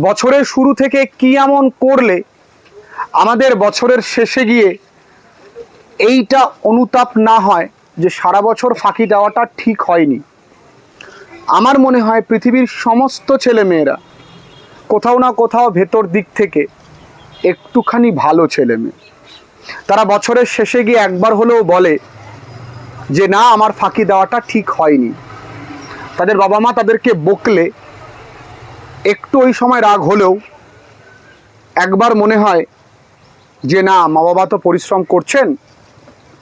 বছরের শুরু থেকে কি এমন করলে আমাদের বছরের শেষে গিয়ে এইটা অনুতাপ না হয় যে সারা বছর ফাঁকি দেওয়াটা ঠিক হয়নি? আমার মনে হয় পৃথিবীর সমস্ত ছেলেমেয়েরা কোথাও না কোথাও ভেতর দিক থেকে একটুখানি ভালো ছেলে মেয়ে তারা বছরের শেষে গিয়ে একবার হলেও বলে যে, না, আমার ফাঁকি দেওয়াটা ঠিক হয়নি। তাদের বাবা মা তাদেরকে বকলে একটু ওই সময় রাগ হলেও একবার মনে হয় যে না মা বাবা তো পরিশ্রম করছেন,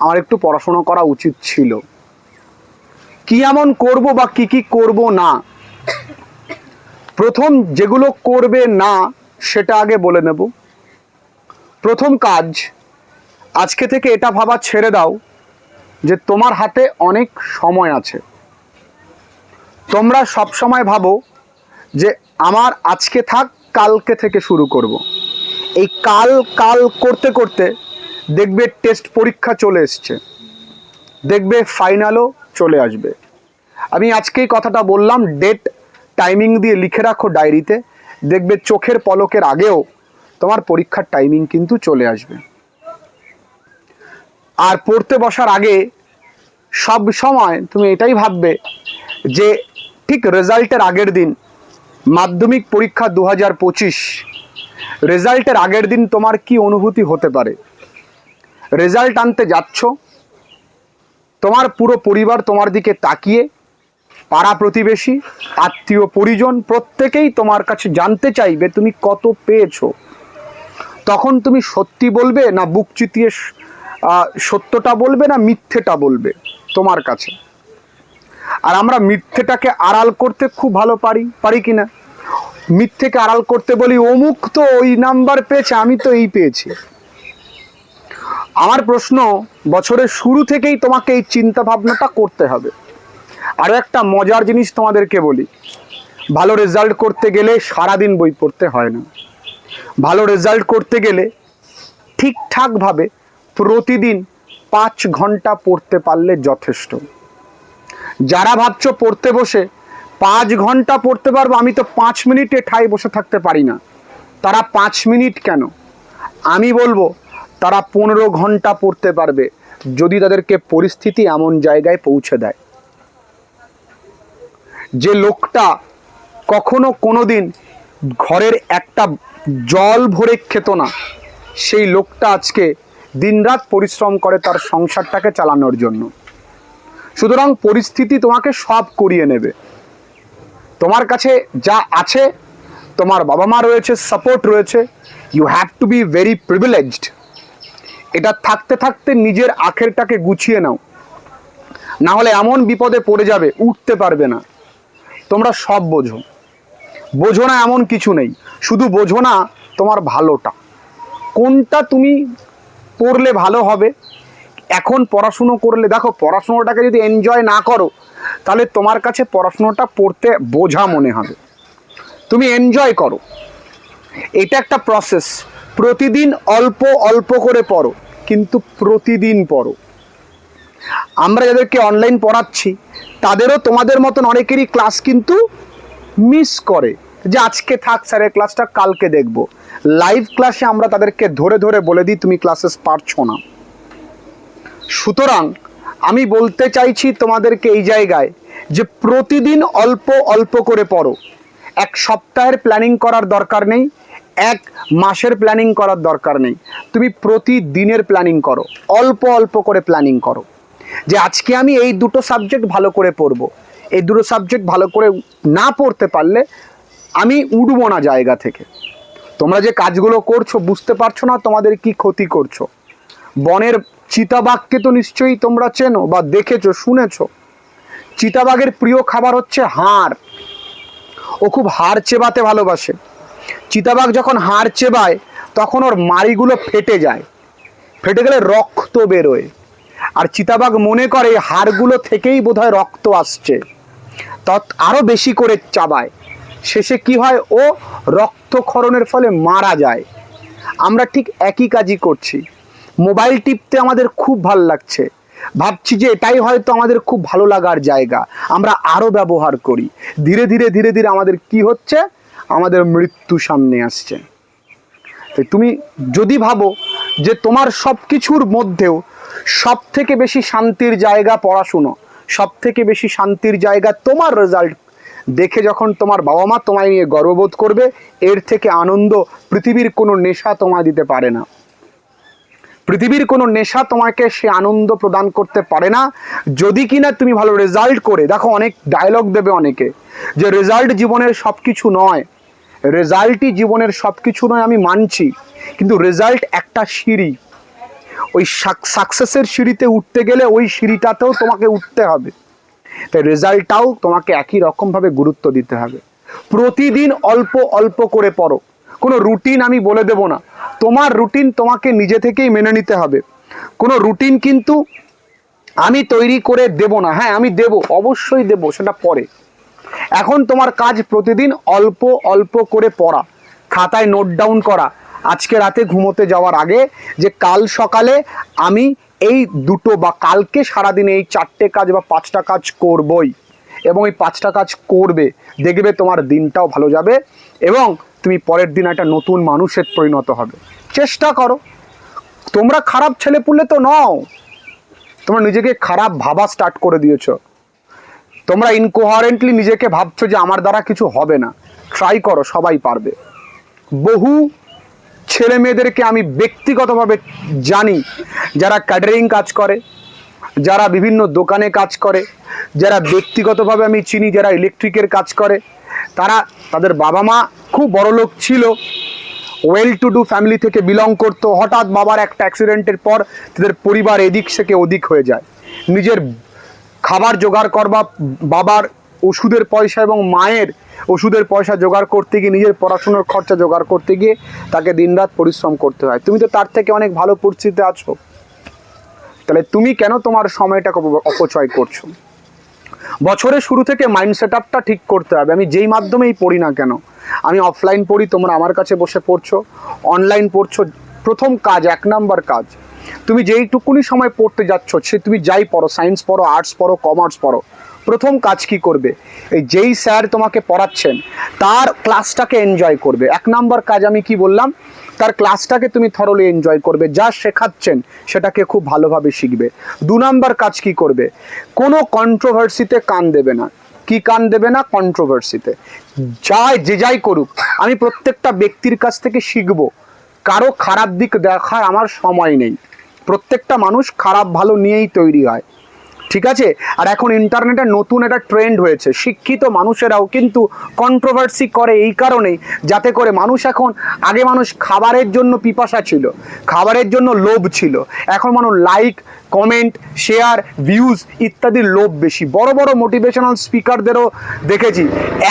আমার একটু পড়াশোনা করা উচিত ছিল। কি এমন করব বা কি কি করব না? প্রথম যেগুলো করবে না, সেটা আগে বলে নেব। প্রথম কাজ, আজকে থেকে এটা ভাবা ছেড়ে দাও যে তোমার হাতে অনেক সময় আছে। তোমরা সব সময় ভাবো যে আমার আজকে থাক, কালকে থেকে শুরু করব। এই কাল কাল করতে করতে দেখবে টেস্ট পরীক্ষা চলে এসছে। দেখবে ফাইনালও চলে আসবে। আমি আজকেই কথাটা বললাম ডেট টাইমিং দিয়ে লিখে রাখো ডায়েরিতে দেখবে চোখের পলকের আগেও তোমার পরীক্ষার টাইমিং কিন্তু চলে আসবে। আর পড়তে বসার আগে সব সময় তুমি এটাই ভাববে যে ঠিক রেজাল্টের আগের দিন মাধ্যমিক পরীক্ষা দু হাজার পঁচিশ। রেজাল্টের আগের দিন তোমার কি অনুভূতি হতে পারে? রেজাল্ট আনতে যাচ্ছ। তোমার পুরো পরিবার তোমার দিকে তাকিয়ে, পাড়া প্রতিবেশী, আত্মীয় পরিজন প্রত্যেকেই তোমার কাছে জানতে চাইবে তুমি কত পেয়েছ। তখন তুমি সত্যি বলবে না বুক চিতিয়ে সত্যটা বলবে না মিথ্যেটা বলবে তোমার কাছে? আর আমরা মিথ্যেটাকে আড়াল করতে খুব ভালো পারি পারি কি না মিথ্যেকে আড়াল করতে বলি, অমুক তো ওই নাম্বার পেয়েছে, আমি তো এই পেয়েছি। আমার প্রশ্ন, বছরের শুরু থেকেই তোমাকে এই চিন্তা ভাবনাটা করতে হবে। আরও একটা মজার জিনিস তোমাদেরকে বলি, ভালো রেজাল্ট করতে গেলে সারাদিন বই পড়তে হয় না। ভালো রেজাল্ট করতে গেলে ঠিকঠাকভাবে প্রতিদিন পাঁচ ঘণ্টা পড়তে পারলে যথেষ্ট। যারা ভাবছ পড়তে বসে, পাঁচ ঘণ্টা পড়তে পারব, আমি তো পাঁচ মিনিটে ঠাই বসে থাকতে পারি না। তারা পাঁচ মিনিট কেন? আমি বলব, তারা পনেরো ঘণ্টা পড়তে পারবে, যদি তাদেরকে পরিস্থিতি এমন জায়গায় পৌঁছে দেয়। যে লোকটা কখনো কোনোদিন ঘরের একটা জল ভরে খেত না, সেই লোকটা আজকে দিনরাত পরিশ্রম করে তার সংসারটাকে চালানোর জন্য। সুতরাং পরিস্থিতি তোমাকে সব করিয়ে নেবে। তোমার কাছে যা আছে, তোমার বাবা মা রয়েছে সাপোর্ট রয়েছে you have to be very privileged এটা থাকতে থাকতে নিজের আখেরটাকে গুছিয়ে নাও। না হলে এমন বিপদে পড়ে যাবে, উঠতে পারবে না। তোমরা সব বোঝো। বোঝো না এমন কিছু নেই। শুধু বোঝো না তোমার ভালোটা। কোনটা তুমি পড়লে ভালো হবে এখন পড়াশুনো করলে, দেখো পড়াশুনোটাকে যদি এনজয় না করো, তাহলে তোমার কাছে পড়াশুনোটা পড়তে বোঝা মনে হবে। তুমি এনজয় করো। এটা একটা প্রসেস প্রতিদিন অল্প অল্প করে পড়ো, কিন্তু প্রতিদিন পড়ো। আমরা যাদেরকে অনলাইন পড়াচ্ছি, তাদেরও তোমাদের মতন অনেকেরই ক্লাস কিন্তু মিস করে যে আজকে থাক স্যারের ক্লাসটা কালকে দেখব। লাইভ ক্লাসে আমরা তাদেরকে ধরে ধরে বলে দিই, তুমি ক্লাসেস পারছ না। সুতরাং আমি বলতে চাইছি তোমাদেরকে এই জায়গায় যে প্রতিদিন অল্প অল্প করে পড়ো। এক সপ্তাহের প্ল্যানিং করার দরকার নেই, এক মাসের প্ল্যানিং করার দরকার নেই। তুমি প্রতিদিনের প্ল্যানিং করো, অল্প অল্প করে প্ল্যানিং করো। যে আজকে আমি এই দুটো সাবজেক্ট ভালো করে পড়ব, এই দুটো সাবজেক্ট ভালো করে না পড়তে পারলে আমি উঠবো না জায়গা থেকে। তোমরা যে কাজগুলো করছ, বুঝতে পারছ না তোমাদের কি ক্ষতি করছ। বনের চিতাবাঘকে তো নিশ্চয়ই তোমরা চেনো বা দেখেছ, শুনেছো। চিতাবাঘের প্রিয় খাবার হচ্ছে হাড়। ও খুব হাড় চেবাতে ভালোবাসে। চিতাবাঘ যখন হাড় চেবায়, তখন ওর মাড়িগুলো ফেটে যায়। ফেটে গেলে রক্ত বেরোয়। আর চিতাবাঘ মনে করে হাড়গুলো থেকেই বোধহয় রক্ত আসছে। তত আরও বেশি করে চাবায়। শেষে কি হয়? ও রক্তক্ষরণের ফলে মারা যায়। আমরা ঠিক একই কাজই করছি। মোবাইল টিপতে আমাদের খুব ভালো লাগছে। ভাবছি যে এটাই হয়তো আমাদের খুব ভালো লাগার জায়গা। আমরা আরও ব্যবহার করি। ধীরে ধীরে ধীরে ধীরে আমাদের কি হচ্ছে? আমাদের মৃত্যু সামনে আসছে। তাই তুমি যদি ভাবো যে তোমার সব কিছুর মধ্যেও সব থেকে বেশি শান্তির জায়গা পড়াশুনো সব থেকে বেশি শান্তির জায়গা তোমার রেজাল্ট দেখে যখন তোমার বাবা মা তোমায় নিয়ে গর্ববোধ করবে, এর থেকে আনন্দ পৃথিবীর কোনো নেশা তোমায় দিতে পারে না। পৃথিবীর কোনো নেশা তোমাকে সে আনন্দ প্রদান করতে পারে না। যদি কিনা তুমি ভালো রেজাল্ট করে, দেখো অনেক ডায়লগ দেবে অনেকে, যে রেজাল্ট জীবনের সব কিছু নয় রেজাল্টই জীবনের সব কিছু নয় আমি মানছি, কিন্তু রেজাল্ট একটা সিঁড়ি। ওই সাকসেসের সিঁড়িতে উঠতে গেলে ওই সিঁড়িটাতেও তোমাকে উঠতে হবে। তাই রেজাল্টটাও তোমাকে একই রকমভাবে গুরুত্ব দিতে হবে। প্রতিদিন অল্প অল্প করে পড়ো। কোনো রুটিন আমি বলে দেব না। তোমার রুটিন তোমাকে নিজে থেকেই মেনে নিতে হবে। কোনো রুটিন কিন্তু আমি তৈরি করে দেব না। হ্যাঁ আমি দেব, অবশ্যই দেব, সেটা পরে। এখন তোমার কাজ প্রতিদিন অল্প অল্প করে পড়া। খাতায় নোট ডাউন করা। আজকে রাতে ঘুমোতে যাওয়ার আগে যে কাল সকালে আমি এই দুটো বা কালকে সারাদিনে এই চারটে কাজ বা পাঁচটা কাজ করবই। এবং এই পাঁচটা কাজ করবে। দেখবে তোমার দিনটাও ভালো যাবে। এবং তুমি পরের দিন একটা নতুন মানুষের পরিণত হবে। চেষ্টা করো। তোমরা খারাপ ছেলে পুলে তো নও। তোমরা নিজেকে খারাপ ভাবা স্টার্ট করে দিয়েছ। তোমরা ইনকোহারেন্টলি নিজেকে ভাবছ যে আমার দ্বারা কিছু হবে না। ট্রাই করো, সবাই পারবে। বহু ছেলে মেয়েদেরকে আমি ব্যক্তিগতভাবে জানি, যারা ক্যাটারিং কাজ করে, যারা বিভিন্ন দোকানে কাজ করে, যারা ব্যক্তিগতভাবে আমি চিনি, যারা ইলেকট্রিকের কাজ করে তারা তাদের বাবা মা খুব বড় লোক ছিল। ওয়েল টু ডু ফ্যামিলি থেকে বিলং করতো। হঠাৎ বাবার একটা অ্যাক্সিডেন্টের পর তাদের পরিবার এদিক থেকে ওদিক হয়ে যায়। নিজের খাবার জোগাড় করবা, বাবার ওষুধের পয়সা এবং মায়ের ওষুধের পয়সা জোগাড় করতে গিয়ে, নিজের পড়াশুনোর খরচা জোগাড় করতে গিয়ে তাকে দিনরাত পরিশ্রম করতে হয়। তুমি তো তার থেকে অনেক ভালো পরিস্থিতিতে আছো। তাহলে তুমি কেন তোমার সময়টাকে অপচয় করছ? বছরের শুরু থেকে মাইন্ড সেট আপটা ঠিক করতে হবে। আমি যেই মাধ্যমেই পড়ি না কেন, আমি অফলাইন পড়ি, তোমরা আমার কাছে বসে পড়ছো অনলাইন পড়ছো, প্রথম কাজ, এক নাম্বার কাজ। তুমি যেইটুকুনি সময় পড়তে যাচ্ছ, সে তুমি যাই পড়ো সায়েন্স পড়ো আর্টস পড়ো কমার্স পড়ো, প্রথম কাজ কি করবে? এই যেই স্যার তোমাকে পড়াচ্ছেন, তার ক্লাসটাকে এনজয় করবে। এক নাম্বার কাজ আমি কি বললাম? তার ক্লাসটাকে তুমি থরলি এনজয় করবে, যা শেখাচ্ছেন সেটাকে খুব ভালোভাবে শিখবে। দু নাম্বার কাজ কি করবে? কোনো কন্ট্রোভার্সিতে কান দেবে না। কি কান দেবে না? কন্ট্রোভার্সিতে যাই, যে যাই করুক, আমি প্রত্যেকটা ব্যক্তির কাছ থেকে শিখব। কারও খারাপ দিক দেখার আমার সময় নেই। প্রত্যেকটা মানুষ খারাপ ভালো নিয়েই তৈরি হয়। ঠিক আছে? আর এখন ইন্টারনেটে নতুন একটা ট্রেন্ড হয়েছে। শিক্ষিত মানুষেরাও কিন্তু কন্ট্রোভার্সি করে এই কারণেই, যাতে করে মানুষ এখন, আগে মানুষ খাবারের জন্য পিপাসা ছিল, খাবারের জন্য লোভ ছিল। এখন মানুষ লাইক কমেন্ট শেয়ার ভিউজ ইত্যাদির লোভ বেশি। বড় বড় মোটিভেশনাল স্পিকারদেরও দেখেছি।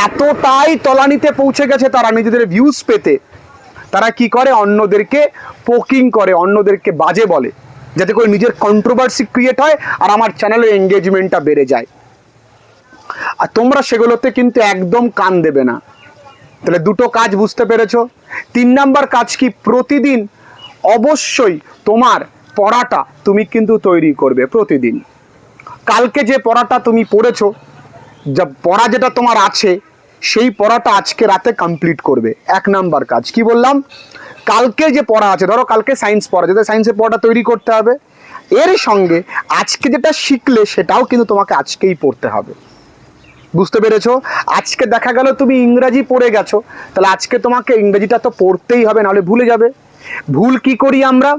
এতটাই তলানিতে পৌঁছে গেছে তারা নিজেদের ভিউজ পেতে। তারা কি করে? অন্যদেরকে পোকিং করে, অন্যদেরকে বাজে বলে। যাতে করে নিজের কন্ট্রোভার্সি ক্রিয়েট হয় আর আমার চ্যানেলের এঙ্গেজমেন্টটা বেড়ে যায়। আর তোমরা সেগুলোতে কিন্তু একদম কান দেবে না। তাহলে দুটো কাজ বুঝতে পেরেছ? তিন নাম্বার কাজ কি? প্রতিদিন অবশ্যই তোমার পড়াটা তুমি কিন্তু তৈরি করবে প্রতিদিন। কালকে যে পড়াটা তুমি পড়েছো, যা পড়া যেটা তোমার আছে, সেই পড়াটা আজকে রাতে কমপ্লিট করবে। এক নাম্বার কাজ। কি বললাম? কালকে যে পড়া আছে, ধরো কালকে সায়েন্স পড়া যাতে সায়েন্সের পড়াটা তৈরি করতে হবে। এর সঙ্গে আজকে যেটা শিখলে সেটাও কিন্তু তোমাকে আজকেই পড়তে হবে। বুঝতে পেরেছ? আজকে দেখা গেল তুমি ইংরাজি পড়ে গেছো, তাহলে আজকে তোমাকে ইংরাজিটা তো পড়তেই হবে, নাহলে ভুলে যাবে। ভুল কি করি আমরা?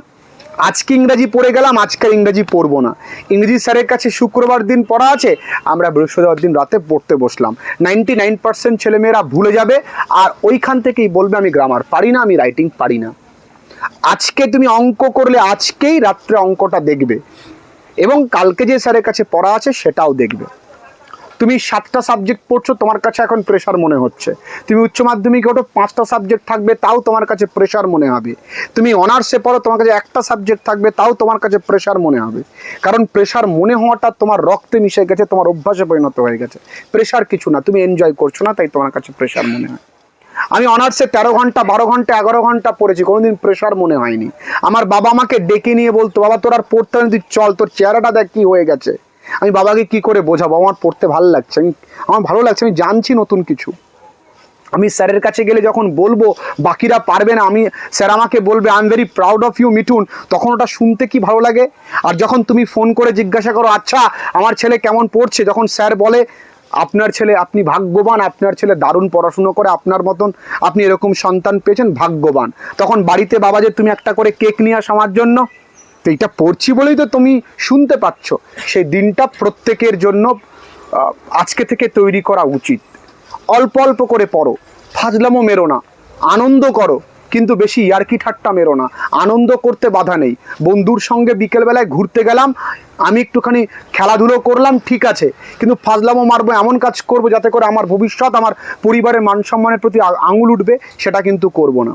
আজকে ইংরাজি পড়ে গেলাম আজকে ইংরাজি পড়ব না। ইংরেজি স্যারের কাছে শুক্রবার দিন পড়া আছে, আমরা বৃহস্পতিবার দিন রাতে পড়তে বসলাম। নাইনটি নাইন পার্সেন্ট ছেলেমেয়েরা ভুলে যাবে, আর ওইখান থেকেই বলবে আমি গ্রামার পারি না, আমি রাইটিং পারি না। আজকে তুমি অঙ্ক করলে, আজকেই রাত্রে অঙ্কটা দেখবে। এবং কালকে যে স্যারের কাছে পড়া আছে, সেটাও দেখবে। তুমি সাতটা সাবজেক্ট পড়ছো, তোমার কাছে এখন প্রেশার মনে হচ্ছে। তুমি উচ্চ মাধ্যমিকে ওঠো, পাঁচটা সাবজেক্ট থাকবে, তাও তোমার কাছে প্রেশার মনে হবে। তুমি অনার্সে পড়ো, তোমার কাছে একটা সাবজেক্ট থাকবে, তাও তোমার কাছে প্রেশার মনে হবে। কারণ প্রেশার মনে হওয়াটা তোমার রক্তে মিশে গেছে, তোমার অভ্যাসে পরিণত হয়ে গেছে। প্রেশার কিছু না, তুমি এনজয় করছ না, তাই তোমার কাছে প্রেশার মনে হয়। আমি অনার্সে তেরো ঘণ্টা, বারো ঘণ্টা, এগারো ঘণ্টা পড়েছি, কোনোদিন প্রেশার মনে হয়নি। আমার বাবা আমাকে ডেকে নিয়ে বলতো, বাবা, তোর আর পড়তে তুই চল, তোর চেহারাটা দেখ কি হয়ে গেছে। আমি বাবাকে কি করে বোঝাবো? আমার পড়তে ভালো লাগছে। আমি, আমার ভালো লাগছে, আমি জানছি নতুন কিছু। আমি স্যারের কাছে গেলে যখন বলব, বাকিরা পারবে না, আমি, স্যার আমাকে বলবে I am very proud of you Mithun. তখন ওটা শুনতে কি ভালো লাগে? আর যখন তুমি ফোন করে জিজ্ঞাসা করো আচ্ছা আমার ছেলে কেমন পড়ছে? যখন স্যার বলে, আপনার ছেলে, আপনি ভাগ্যবান, আপনার ছেলে দারুণ পড়াশুনো করে, আপনার মতন আপনি এরকম সন্তান পেয়েছেন, ভাগ্যবান। তখন বাড়িতে বাবা যে, তুমি একটা করে কেক নিয়ে আস আমার জন্য। তো এইটা পড়ছি বলেই তো তুমি শুনতে পাচ্ছ। সেই দিনটা প্রত্যেকের জন্য আজকে থেকে তৈরি করা উচিত। অল্প অল্প করে পড়ো। ফাজলামো মেরো না। আনন্দ করো। কিন্তু বেশি ইয়ার্কি ঠাট্টা মেরো না। আনন্দ করতে বাধা নেই। বন্ধুর সঙ্গে বিকেলবেলায় ঘুরতে গেলাম। আমি একটুখানি খেলাধুলো করলাম, ঠিক আছে। কিন্তু ফাজলামো মারবো এমন কাজ করব যাতে করে আমার ভবিষ্যৎ, আমার পরিবারের মান সম্মানের প্রতি আঙুল উঠবে, সেটা কিন্তু করব না।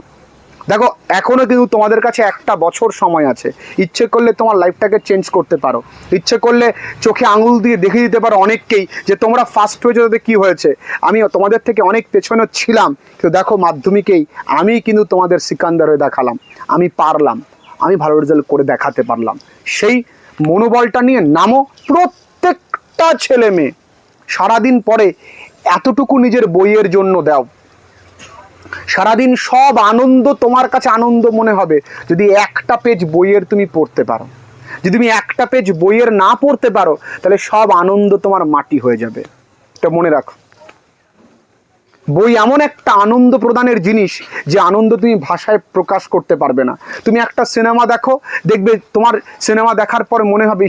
দেখো, এখনও কিন্তু তোমাদের কাছে একটা বছর সময় আছে। ইচ্ছে করলে তোমার লাইফটাকে চেঞ্জ করতে পারো। ইচ্ছে করলে চোখে আঙুল দিয়ে দেখে দিতে পারো অনেককেই যে তোমরা ফার্স্ট হয়েছে, তাতে কী হয়েছে? আমি তোমাদের থেকে অনেক পেছনে ছিলাম, কিন্তু দেখো মাধ্যমিকেই আমি কিন্তু তোমাদের সিকান্দার হয়ে দেখালাম। আমি পারলাম। আমি ভালো রেজাল্ট করে দেখাতে পারলাম। সেই মনোবলটা নিয়ে নামো প্রত্যেকটা ছেলে মেয়ে। সারাদিন পরে এতটুকু নিজের বইয়ের জন্য দাও। সারাদিন সব আনন্দ তোমার কাছে আনন্দ মনে হবে। যদি একটা পেজ বইয়ের তুমি পড়তে পারো। যদি তুমি একটা পেজ বইয়ের না পড়তে পারো, তাহলে সব আনন্দ তোমার মাটি হয়ে যাবে। এটা মনে রাখো। বই এমন একটা আনন্দ প্রদানের জিনিস যে আনন্দ তুমি ভাষায় প্রকাশ করতে পারবে না। তুমি একটা সিনেমা দেখো, দেখবে তোমার সিনেমা দেখার পর মনে হবে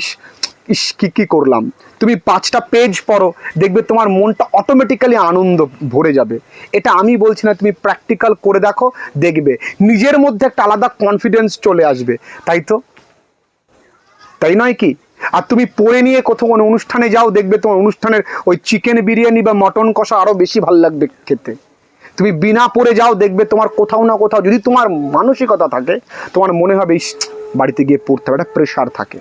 ইস, কি কি করলাম? তুমি পাঁচটা পেজ পড়ো, দেখবে তোমার মনটা অটোমেটিক্যালি আনন্দ ভরে যাবে। এটা আমি বলছি না, তুমি প্র্যাকটিক্যাল করে দেখো, দেখবে। নিজের মধ্যে একটা আলাদা কনফিডেন্স চলে আসবে, তাই তো? তাই নয় কি? আর তুমি পড়ে নিয়ে কোথাও কোনো অনুষ্ঠানে যাও, দেখবে তোমার অনুষ্ঠানের ওই চিকেন বিরিয়ানি বা মটন কষা আরও বেশি ভালো লাগবে খেতে। তুমি বিনা পড়ে যাও, দেখবে তোমার কোথাও না কোথাও, যদি তোমার মানসিকতা থাকে, তোমার মনে হবে বাড়িতে গিয়ে পড়তে হবে, একটা প্রেশার থাকে।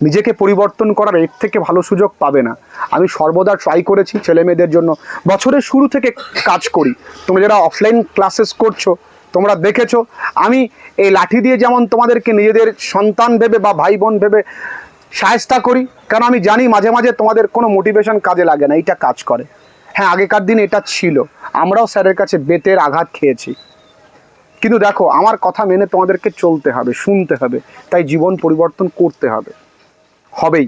নিজেকে পরিবর্তন করার এর থেকে ভালো সুযোগ পাবে না। আমি সর্বদা ট্রাই করেছি ছেলে মেয়েদের জন্য। বছরের শুরু থেকে কাজ করি। তোমরা যারা অফলাইন ক্লাসেস করছ, তোমরা দেখেছ, আমি এই লাঠি দিয়ে যেমন তোমাদেরকে নিজেদের সন্তান ভেবে বা ভাই বোন ভেবে সায়স্তা করি কারণ আমি জানি মাঝে মাঝে তোমাদের কোনো মোটিভেশন কাজে লাগে না এটা কাজ করে। হ্যাঁ আগেকার দিন এটা ছিল। আমরাও স্যারের কাছে বেতের আঘাত খেয়েছি। কিন্তু দেখো, আমার কথা মেনে তোমাদেরকে চলতে হবে, শুনতে হবে। তাই জীবন পরিবর্তন করতে হবে। হবেই।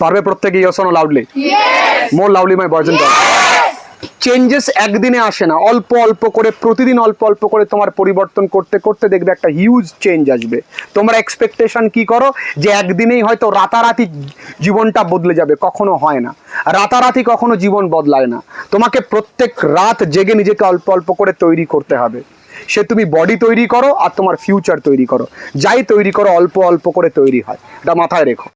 পারবে প্রত্যেকে ইয়সন লাউডলি মোর লাউডলি মাই বয়জন চেঞ্জেস একদিনে আসে না। অল্প অল্প করে প্রতিদিন অল্প অল্প করে তোমার পরিবর্তন করতে করতে দেখবে একটা হিউজ চেঞ্জ আসবে। তোমরা এক্সপেকটেশন কি করো? যে একদিনেই হয়তো রাতারাতি জীবনটা বদলে যাবে। কখনো হয় না। রাতারাতি কখনো জীবন বদলায় না। তোমাকে প্রত্যেক রাত জেগে নিজেকে অল্প অল্প করে তৈরি করতে হবে। সে তুমি বডি তৈরি করো আর তোমার ফিউচার তৈরি করো। যাই তৈরি করো অল্প অল্প করে তৈরি হয়। এটা মাথায় রেখো।